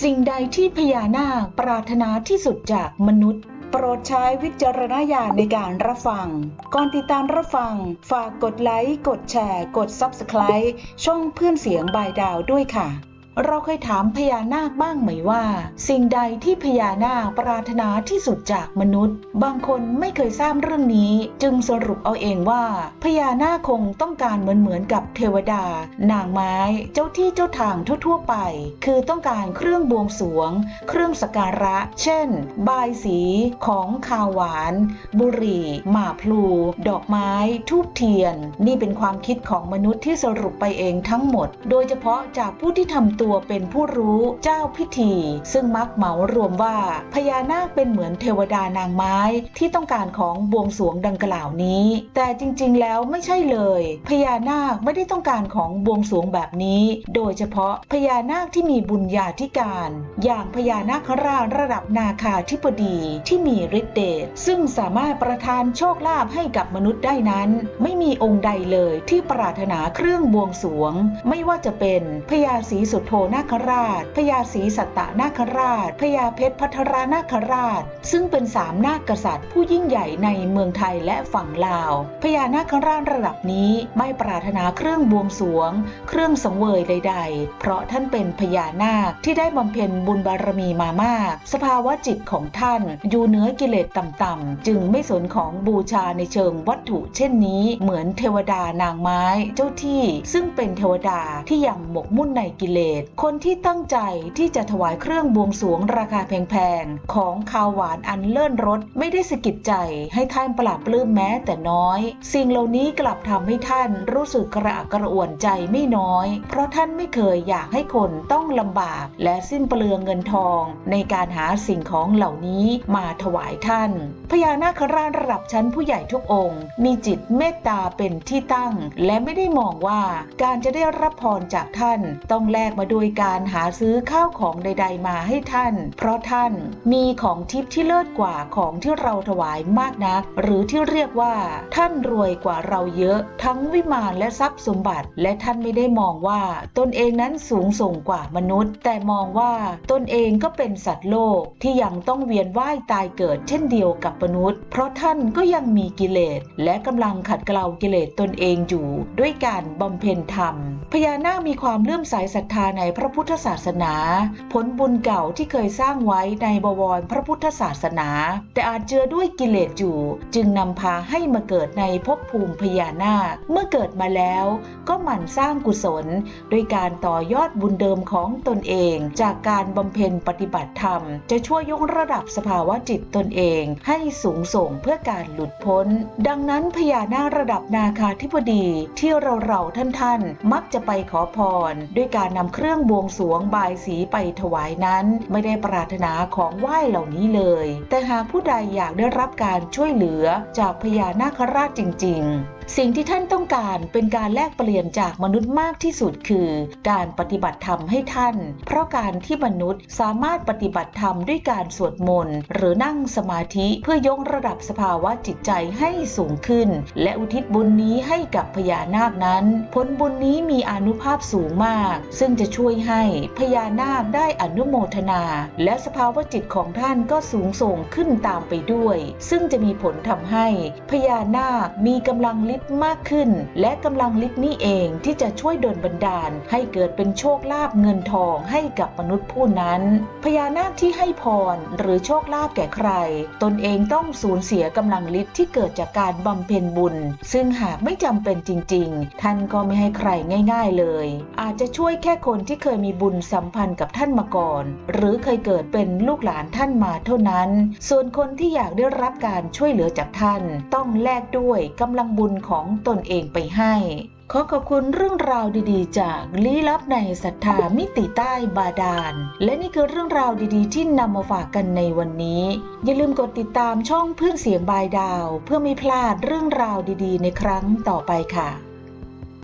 สิ่งใดที่พญานาคปรารถนาที่สุดจากมนุษย์ โปรดใช้วิจารณญาณในการรับฟัง ก่อนติดตามรับฟัง ฝากกดไลค์ กดแชร์ กด Subscribe ช่องเพื่อนเสียงบายดาวด้วยค่ะ เราเคยถามพญานาคบ้างไหมว่า สิ่งใดที่พญานาคปรารถนาที่สุดจากมนุษย์ บางคนไม่เคยทราบเรื่องนี้ จึงสรุปเอาเองว่าพญานาคคงต้องการเหมือนเหมือนกับเทวดา นางไม้เจ้าที่เจ้าทางทั่วๆไป คือต้องการเครื่องบวงสรวง เครื่องสักการะ เช่น บายสีของขาวหวาน บุหรี่ หมากพลู ดอกไม้ ทูบเทียน นี่เป็นความคิดของมนุษย์ที่สรุปไปเองทั้งหมด โดยเฉพาะจากผู้ที่ทำตัวเป็นผู้รู้เจ้าพิธี ซึ่งมักเหมารวมว่าพญานาคเป็นเหมือนเทวดานางไม้ที่ต้องการของบวงสรวงดังกล่าวนี้ แต่จริงๆ แล้วไม่ใช่เลย พญานาคไม่ได้ต้องการของบวงสรวงแบบนี้ โดยเฉพาะพญานาคที่มีบุญญาธิการ อย่างพญานาคราชระดับนาคาธิบดีที่มีฤทธิ์เดชซึ่งสามารถประทานโชคลาภให้กับมนุษย์ได้นั้น ไม่มีองค์ใดเลยที่ปรารถนาเครื่องบวงสรวง ไม่ว่าจะเป็นพญาศรีสุโธนาคราช พญาศรีสัตตนาคราช พญาเพชรพัทรานาคราช ซึ่งเป็นสามนาคกษัตริย์ ผู้ยิ่งใหญ่ในเมืองไทยและฝั่งลาว พญานาคราชระดับนี้ไม่ปรารถนาเครื่องบวงสรวง เครื่องสังเวยใด ๆ เพราะท่านเป็นพญานาคที่ได้บำเพ็ญบุญบารมีมามาก สภาวะจิตของท่านอยู่เหนือกิเลสต่ำๆจึงไม่สนของบูชาในเชิงวัตถุเช่นนี้เหมือนเทวดานางไม้เจ้าที่ ซึ่งเป็นเทวดาที่ยังหมกมุ่นในกิเลสคนที่ตั้งใจที่จะถวายเครื่องบวงสวงราคาแพงๆ ของคาวหวานอันเลื่อนรสไม่ได้สะกิดใจให้ท่านปราบปลื้มแม้แต่น้อย สิ่งเหล่านี้กลับทำให้ท่านรู้สึกกระอักกระอ่วนใจไม่น้อย เพราะท่านไม่เคยอยากให้คนต้องลำบาก และสิ้นเปลืองเงินทอง ในการหาสิ่งของเหล่านี้มาถวายท่านพญานาคราชระดับชั้นผู้ใหญ่ทุกองค์ มีจิตเมตตาเป็นที่ตั้ง และไม่ได้มองว่าการจะได้รับพรจากท่านต้องแลกมาโดยการหาซื้อข้าวของใด ๆ มาให้ท่าน เพราะท่านมีของทิพย์ที่เลิศกว่าของที่เราถวายมากนัก หรือที่เรียกว่า ท่านรวยกว่าเราเยอะ ทั้งวิมานและทรัพย์สมบัติ และท่านไม่ได้มองว่าตนเองนั้นสูงส่งกว่ามนุษย์ แต่มองว่าตนเองก็เป็นสัตว์โลกที่ยังต้องเวียนว่ายตายเกิดเช่นเดียวกับมนุษย์ เพราะท่านก็ยังมีกิเลส และกำลังขัดเกลากิเลสตนเองอยู่ ด้วยการบำเพ็ญธรรม พญานาคมีความเลื่อมใสศรัทธาในพระพุทธศาสนา ผลบุญเก่าที่เคยสร้างไว้ในบวรพระพุทธศาสนา แต่อาจเจือด้วยกิเลสอยู่ จึงนำพาให้มาเกิดในภพภูมิพญานาค เมื่อเกิดมาแล้วก็หมั่นสร้างกุศลโดยการต่อยอดบุญเดิมของตนเอง จากการบำเพ็ญปฏิบัติธรรม จะช่วยยกระดับสภาวะจิตตนเองให้สูงส่งเพื่อการหลุดพ้น ดังนั้นพญานาคระดับนาคาธิบดีที่เราเราๆท่านท่านๆมักจะไปขอพร ด้วยการนำเครื่องื่องบวงสรวงบายสีไปถวายนั้น ไม่ได้ปรารถนาของไหว้เหล่านี้เลย แต่หากผู้ใดอยากได้รับการช่วยเหลือจากพญานาคราชจริง ๆสิ่งที่ท่านต้องการเป็นการแลกเปลี่ยนจากมนุษย์มากที่สุดคือ การปฏิบัติธรรมให้ท่าน เพราะการที่มนุษย์สามารถปฏิบัติธรรมด้วยการสวดมนต์หรือนั่งสมาธิเพื่อยกระดับสภาวะจิตใจให้สูงขึ้น และอุทิศบุญนี้ให้กับพญานาคนั้น ผลบุญนี้มีอนุภาพสูงมาก ซึ่งจะช่วยให้พญานาคได้อนุโมทนา และสภาวะจิตของท่านก็สูงส่งขึ้นตามไปด้วย ซึ่งจะมีผลทำให้พญานาคมีกำลังฤทธิ์มากขึ้น และกำลังฤทธิ์นี้เองที่จะช่วยดลบันดาล ให้เกิดเป็นโชคลาภเงินทองให้กับมนุษย์ผู้นั้น พญานาคที่ให้พรหรือโชคลาภแก่ใคร ตนเองต้องสูญเสียกำลังฤทธิ์ที่เกิดจากการบำเพ็ญบุญ ซึ่งหากไม่จำเป็นจริง ๆ ท่านก็ไม่ให้ใครง่าย ๆเลย อาจจะช่วยแค่คนที่เคยมีบุญสัมพันธ์กับท่านมาก่อน หรือเคยเกิดเป็นลูกหลานท่านมาเท่านั้น ส่วนคนที่อยากได้รับการช่วยเหลือจากท่าน ต้องแลกด้วยกำลังบุญของตนเองไปให้ ขอขอบคุณเรื่องราวดีๆ จากลี้ลับในศรัทธามิติใต้บาดาล และนี่คือเรื่องราวดีๆ ที่นำมาฝากกันในวันนี้ อย่าลืมกดติดตามช่องเพื่อนเสียงบายดาว เพื่อไม่พลาดเรื่องราวดีๆ ในครั้งต่อไปค่ะ